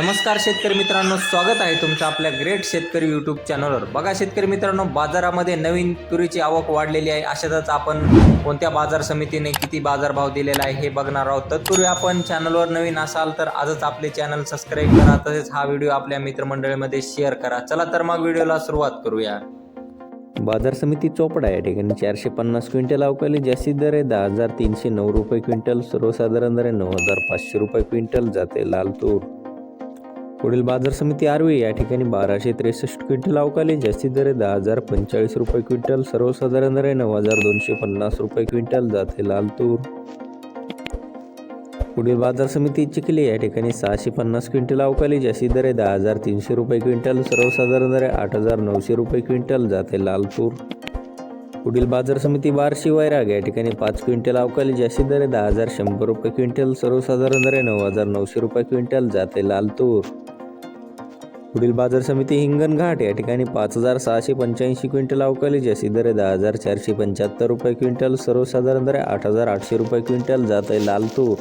नमस्कार शेतकरी मित्रांनो स्वागत आहे तुमचं आपल्या ग्रेट शेतकरी यूट्यूब चॅनलवर बघा शेतकरी मित्रांनो बाजारामध्ये नवीन तुरीची आवक वाढलेली आहे. अशातच आपण कोणत्या बाजार समितीने किती बाजारभाव दिलेला आहे हे बघणार आहोत. तत्पूर्वी आपण चॅनलवर नवीन असाल तर आजच आपले चॅनल सबस्क्राईब करा. तसेच हा व्हिडिओ आपल्या मित्रमंडळीमध्ये शेअर करा. चला तर मग व्हिडिओला सुरुवात करूया. बाजार समिती चोपडा या ठिकाणी चारशे पन्नास क्विंटल अवकाली जास्तीत दर आहे. दहा हजार तीनशे नऊ रुपये क्विंटल सर्वसाधारण दर आहे नऊ हजार पाचशे रुपये क्विंटल जाते लाल तूर. पुढील बाजार समिती आरवी. या ठिकाणी बाराशे त्रेसष्ट क्विंटल अवकाली जास्तीत दरे दहा हजार पंचेचाळीस रुपये क्विंटल सर्वसाधारण दरे नऊ हजार दोनशे पन्नास रुपये क्विंटल जाते लाल तूर. पुढील बाजार समिती चिखली या ठिकाणी सहाशे पन्नास क्विंटल अवकाली जास्तीत दरे दहा हजार तीनशे रुपये क्विंटल सर्वसाधारण दरे आठ हजार नऊशे रुपये क्विंटल जाते लाल तूर. पुढील बाजार समिती बारशी वैराग या ठिकाणी पाच क्विंटल अवकाली जास्तीत दरे दहा हजार शंभर रुपये क्विंटल सर्वसाधारण दरे नऊ हजार नऊशे रुपये क्विंटल जाते लाल तूर. पुढील बाजार समिती हिंगणघाट या ठिकाणी पाच हजार सहाशे पंच्याऐंशी क्विंटल अवकाली जास्तीत दर दहा हजार चारशे पंच्याहत्तर रुपये क्विंटल सर्वसाधारण दर आठ हजार आठशे रुपये क्विंटल जात आहे लाल तूर.